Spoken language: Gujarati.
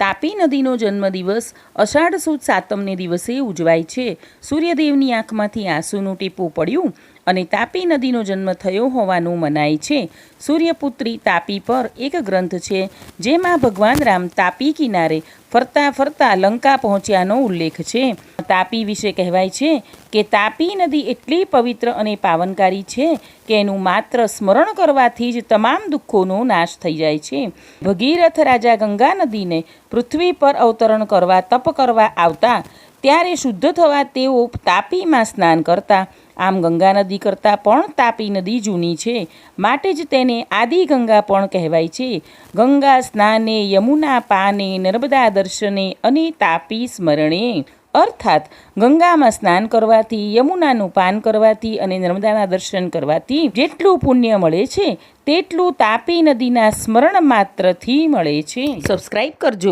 તાપી નદીનો જન્મદિવસ અષાઢ સુદ સાતમને દિવસે ઉજવાય છે. સૂર્યદેવની આંખમાંથી આંસુનું ટીપું પડ્યું અને તાપી નદીનો જન્મ થયો હોવાનું મનાય છે. સૂર્યપુત્રી તાપી પર એક ગ્રંથ છે, જેમાં ભગવાન રામ તાપી કિનારે ફરતા ફરતા લંકા પહોંચ્યાનો ઉલ્લેખ છે. તાપી વિશે કહેવાય છે કે તાપી નદી એટલી પવિત્ર અને પાવનકારી છે કે એનું માત્ર સ્મરણ કરવાથી જ તમામ દુઃખોનો નાશ થઈ જાય છે. ભગીરથ રાજા ગંગા નદીને પૃથ્વી પર અવતરણ કરવા, તપ કરવા આવતા ત્યારે શુદ્ધ થવા તેઓ તાપીમાં સ્નાન કરતા. આમ ગંગા નદી કરતાં પણ તાપી નદી જૂની છે. માટે જ તેને આદિ ગંગા પણ કહેવાય છે. ગંગા સ્નાને યમુના પાને નર્મદા દર્શને અને તાપી સ્મરણે. અર્થાત ગંગામાં સ્નાન કરવાથી, યમુનાનું પાન કરવાથી અને નર્મદાના દર્શન કરવાથી જેટલું પુણ્ય મળે છે, તેટલું તાપી નદીના સ્મરણ માત્રથી મળે છે. સબસ્ક્રાઈબ કરજો.